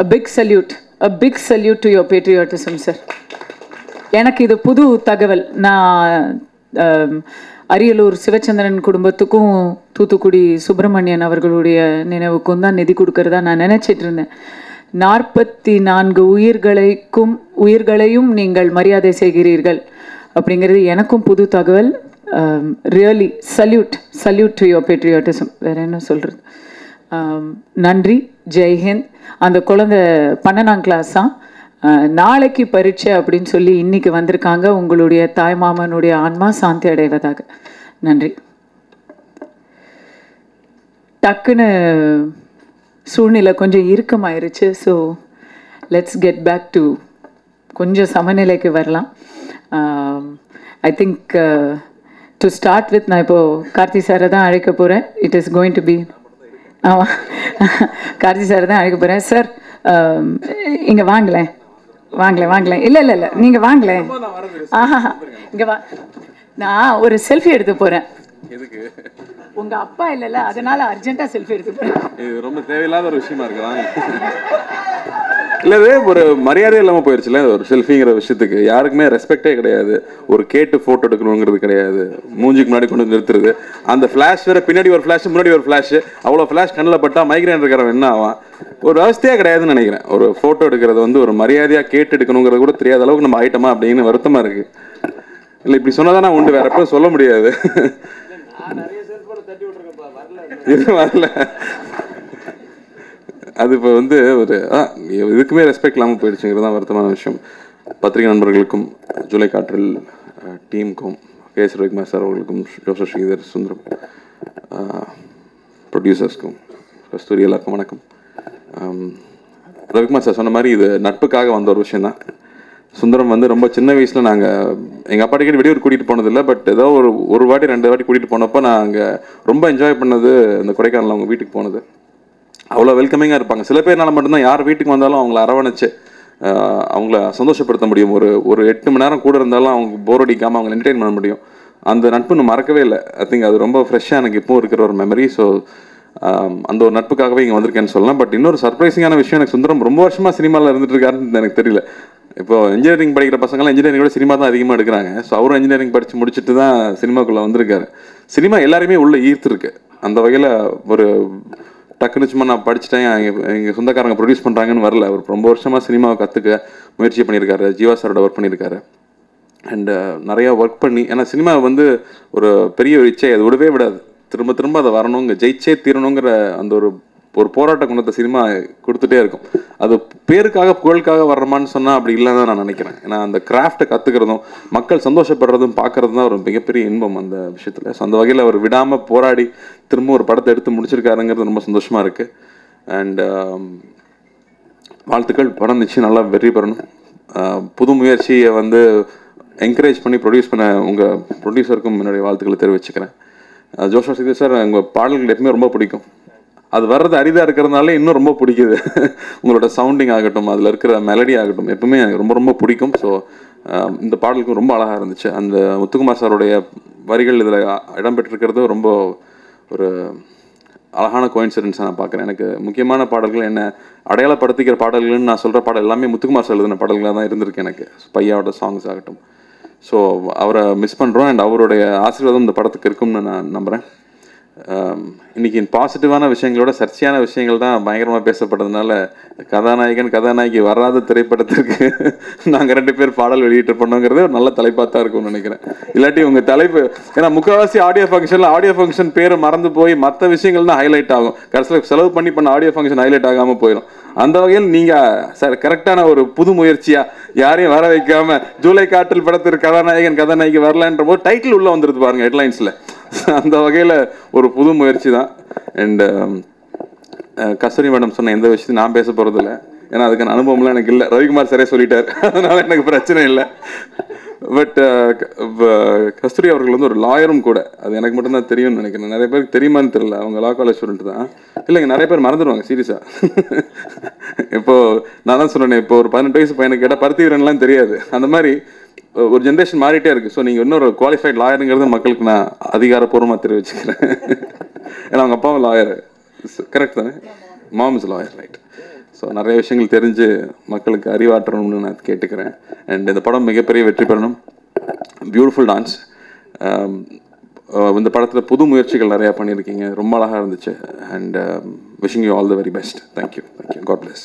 A big salute a big salute to your patriotism sir எனக்கு இது புது தகவல். நான் அரியலூர் சிவச்சந்திரன் குடும்பத்துக்கும் தூத்துக்குடி சுப்பிரமணியன் அவர்களுடைய நினைவுக்கும் தான் நிதி கொடுக்கறதா நான் நினச்சிட்டு இருந்தேன். நாற்பத்தி நான்கு உயிர்களைக்கும் உயிர்களையும் நீங்கள் மரியாதை செய்கிறீர்கள் அப்படிங்கிறது எனக்கும் புது தகவல். Really salute salute to your patriotism வேற என்ன சொல்கிறது நன்றி. ஜெய்ஹிந்த் அந்த குழந்தை பன்னெண்டாம் கிளாஸா நாளைக்கு பரீட்சை அப்படின்னு சொல்லி இன்னைக்கு வந்திருக்காங்க உங்களுடைய தாய்மாமனுடைய ஆன்மா சாந்தி அடைவதாக. நன்றி. டக்குன்னு சூழ்நிலை கொஞ்சம் இறுக்கமாயிருச்சு so let's get back to கொஞ்சம் சமநிலைக்கு வரலாம். I think to start with நான் இப்போது கார்த்தி சாரை தான் அழைக்க போகிறேன் it is going to be ஆமாம் கார்த்தி சாரை தான் அழைக்க போகிறேன் சார் இங்கே வாங்களேன். வாங்களேன் வாங்களேன். இல்லை இல்லை இல்லை நீங்கள் வாங்களேன். ஆஹா இங்கே வா. நான் ஒரு செல்ஃபி எடுத்து போகிறேன் உங்க அப்பா இல்லைல்ல அதனால அர்ஜென்ட்டா செல்ஃபி எடுத்து போறேன். இது ரொம்ப தேவையில்லாத ஒரு விஷயமா இருக்குதான் இல்ல ஒரு மரியாதை இல்லாமல் போயிடுச்சுல ஒரு செல்ஃபிங்கிற விஷயத்துக்கு. யாருக்குமே ரெஸ்பெக்டே கிடையாது. ஒரு கேட்டு ஃபோட்டோ எடுக்கணுங்கிறது கிடையாது. மூஞ்சிக்கு முன்னாடி கொண்டு வந்து நிறுத்துறது. அந்த ஃப்ளாஷ் வேற பின்னாடி ஒரு ஃப்ளாஷ் முன்னாடி ஒரு ஃப்ளாஷ் அவ்வளோ ஃபிளாஷ் கண்ணில் பட்டா மைக்ரேன் இருக்கிறவன் என்ன ஆவான்? ஒரு அவஸ்தையா கிடையாதுன்னு நினைக்கிறேன். ஒரு ஃபோட்டோ எடுக்கிறது வந்து ஒரு மரியாதையாக கேட்டு எடுக்கணுங்கிறது கூட தெரியாத அளவுக்கு நம்ம ஆயிட்டோமா அப்படின்னு வருத்தமாக இருக்கு. இல்லை இப்படி சொன்னதானே உண்டு. வேற எப்போ சொல்ல முடியாது. இது வரல. அது இப்போ வந்து ஒரு இதுக்குமே ரெஸ்பெக்ட் இல்லாமல் போயிடுச்சுங்கிறது தான் வருத்தமான விஷயம். பத்திரிகை நண்பர்களுக்கும் ஜூலை காற்றில் டீமுக்கும் கே எஸ் ரவிக்குமார் சார் அவர்களுக்கும் ஜோசப் ஸ்ரீதர் சுந்தரம் ப்ரொடியூசர்ஸ்க்கும் கஸ்தூரி எல்லாருக்கும் வணக்கம். ரவிக்குமார் சார் சொன்ன மாதிரி இது நட்புக்காக வந்த ஒரு விஷயம் தான் சுந்தரம் வந்து ரொம்ப சின்ன வயசில் நாங்கள் எங்கள் அப்பா அடிக்கடி வெளியூர் கூட்டிகிட்டு போனதில்லை பட் ஏதோ ஒரு ஒரு வாட்டி ரெண்டு வாட்டி கூட்டிகிட்டு போனப்போ நான் அங்கே ரொம்ப என்ஜாய் பண்ணது இந்த கொடைக்கானல் அவங்க வீட்டுக்கு போனது. அவ்வளோ வெல்கமிங்காக இருப்பாங்க. சில பேர்னால மட்டும்தான் யார் வீட்டுக்கு வந்தாலும் அவங்கள அரவணைச்சு அவங்கள சந்தோஷப்படுத்த முடியும். ஒரு ஒரு எட்டு மணி நேரம் கூட இருந்தாலும் அவங்க போர் அடிக்காமல் அவங்களை என்டர்டெயின் பண்ண முடியும். அந்த நட்பு நான் மறக்கவே இல்லை. ஐ திங்க் அது ரொம்ப ஃப்ரெஷ்ஷாக எனக்கு இப்போவும் இருக்கிற ஒரு மெமரி ஸோ அந்த ஒரு நட்புக்காகவே இங்கே வந்திருக்கேன்னு சொல்லலாம். பட் இன்னொரு சர்ப்ரைசிங்கான விஷயம் எனக்கு சுந்தரம் ரொம்ப வருஷமாக சினிமாவில் இருந்துட்டு இருக்காருன்னு எனக்கு தெரியல. இப்போ இன்ஜினியரிங் படிக்கிற பசங்களாம் இன்ஜினியரிங் கூட சினிமா தான் அதிகமாக எடுக்கிறாங்க. ஸோ அவரும் இன்ஜினியரிங் படித்து முடிச்சுட்டு தான் சினிமாக்குள்ளே வந்திருக்காரு. சினிமா எல்லாருமே உள்ளே ஈர்த்துருக்கு. அந்த வகையில் ஒரு டக்குன்னு சும்மா நான் படிச்சுட்டேன் எங்கள் எங்கள் சொந்தக்காரங்க ப்ரொடியூஸ் பண்ணுறாங்கன்னு வரல. அவர் ரொம்ப வருஷமாக சினிமாவை கற்றுக்க முயற்சி பண்ணியிருக்காரு. ஜீவா சாரோட ஒர்க் பண்ணியிருக்காரு. அண்டு நிறையா ஒர்க் பண்ணி ஏன்னா சினிமா வந்து ஒரு பெரிய ஒரு இச்சை. அது விடவே விடாது. திரும்ப திரும்ப அதை வரணுங்க ஜெயிச்சே தீரணுங்கிற அந்த ஒரு ஒரு போராட்ட குணத்தை சினிமா கொடுத்துட்டே இருக்கும். அது பேருக்காக புகழுக்காக வர்றமான்னு சொன்னால் அப்படி இல்லைன்னு நான் நினைக்கிறேன். ஏன்னா அந்த கிராஃப்டை கற்றுக்கிறதும் மக்கள் சந்தோஷப்படுறதும் பார்க்கறது தான் ஒரு மிகப்பெரிய இன்பம் அந்த விஷயத்தில். ஸோ அந்த வகையில் அவர் விடாமல் போராடி திரும்ப ஒரு படத்தை எடுத்து முடிச்சிருக்காருங்கிறது ரொம்ப சந்தோஷமாக இருக்குது அண்ட் um, வாழ்த்துக்கள். படம் நிச்சயம் நல்லா வெற்றி பெறணும். புது முயற்சியை வந்து என்கரேஜ் பண்ணி ப்ரொடியூஸ் பண்ண உங்கள் ப்ரொடியூசருக்கும் என்னுடைய வாழ்த்துக்களை தெரிவிச்சுக்கிறேன். ஜோஷா சிதி சார் உங்கள் பாடல்கள் எப்பவுமே ரொம்ப பிடிக்கும். அது வர்றது அரிதாக இருக்கிறதுனால இன்னும் ரொம்ப பிடிக்குது. உங்களோட சவுண்டிங் ஆகட்டும் அதில் இருக்கிற மெலடி ஆகட்டும் எப்பவுமே எனக்கு ரொம்ப ரொம்ப பிடிக்கும். ஸோ இந்த பாடலுக்கும் ரொம்ப அழகாக இருந்துச்சு. அந்த முத்துக்குமார் சாருடைய வரிகள் இதில் இடம்பெற்றிருக்கிறது ரொம்ப ஒரு அழகான கோயின்சிடன்ஸாக நான் பார்க்குறேன். எனக்கு முக்கியமான பாடல்கள் என்ன அடையாளப்படுத்திக்கிற பாடல்கள்னு நான் சொல்கிற பாடல் எல்லாமே முத்துக்குமார் சார் எழுதின பாடல்களாக தான் இருந்திருக்கு எனக்கு. பையாவோட சாங்ஸ் ஆகட்டும். ஸோ அவரை மிஸ் பண்ணுறோம் அண்ட் அவருடைய ஆசீர்வாதம் இந்த படத்துக்கு இருக்கும்னு நான் நம்புகிறேன் இன்றைக்கி இன்னைக்கு பாசிட்டிவான விஷயங்களோட சர்ச்சையான விஷயங்கள் தான் பயங்கரமாக பேசப்பட்டதுனால கதாநாயகன் கதாநாயகி வராத திரைப்படத்திற்கு நாங்கள் ரெண்டு பேர் பாடல் வெளியிட்டு பண்ணோங்கிறது ஒரு நல்ல தலைப்பாக தான் இருக்கும்னு நினைக்கிறேன். இல்லாட்டி உங்கள் தலைப்பு ஏன்னா முக்கால்வாசி ஆடியோ ஃபங்க்ஷனில் ஆடியோ ஃபங்க்ஷன் பேர் மறந்து போய் மற்ற விஷயங்கள் தான் ஹைலைட் ஆகும். கடைசியில் செலவு பண்ணி பண்ண ஆடியோ ஃபங்க்ஷன் ஹைலைட் ஆகாமல் போயிடும் அந்த வகையில் நீங்கள் சார் கரெக்டான ஒரு புது முயற்சியாக யாரையும் வர வைக்காம ஜூலை காற்றில் படத்திற்கு கதாநாயகன் கதாநாயகி வரலன்ற போது டைட்டில் உள்ளே வந்துருது பாருங்க ஹெட்லைன்ஸில் அந்த வகையில் ஒரு புது முயற்சி தான் um, அண்டு கஸ்தூரி மேடம் சொன்ன எந்த விஷயத்தையும் நான் பேச போகிறதில்ல ஏன்னா அதுக்கான அனுபவம்லாம் எனக்கு இல்லை. ரவிக்குமார் சரியா சொல்லிட்டார். அதனால் எனக்கு பிரச்சனை இல்லை. பட் கஸ்தூரி அவர்கள் வந்து ஒரு லாயரும் கூட. அது எனக்கு மட்டும்தான் தெரியும்னு நினைக்கிறேன். நிறைய பேருக்கு தெரியுமான்னு தெரியல. அவங்க லா காலேஜ் ஸ்டூடெண்ட் தான். இல்லைங்க நிறைய பேர் மறந்துடுவாங்க சீரியஸாக இப்போ நான் தான் சொன்னேன் இப்போ ஒரு பதினெட்டு வயசு பையனுக்கு கேட்டால் பருத்தி வீரன்லாம் தெரியாது. அந்த மாதிரி ஒரு ஜென்ரேஷன் மாறிட்டே இருக்கு. ஸோ நீங்கள் இன்னொரு குவாலிஃபைட் லாயருங்கிறது மக்களுக்கு நான் அதிகாரப்பூர்வமாக தெரிவிச்சுக்கிறேன். ஏன்னா அவங்க அப்பாவும் லாயர் கரெக்ட் தானே? Mom is lawyer right so நிறைய விஷயங்கள் தெரிஞ்சு மக்களுக்கு அறிவாற்றணும்னு நான் கேட்டுக்கிறேன். அண்ட் இந்த படம் மிகப்பெரிய வெற்றி பெறணும். பியூட்டிஃபுல் um, டான்ஸ் இந்த படத்தில் புது முயற்சிகள் நிறையா பண்ணியிருக்கீங்க. ரொம்ப அழகாக இருந்துச்சு. And wishing you all the very best thank you thank you god bless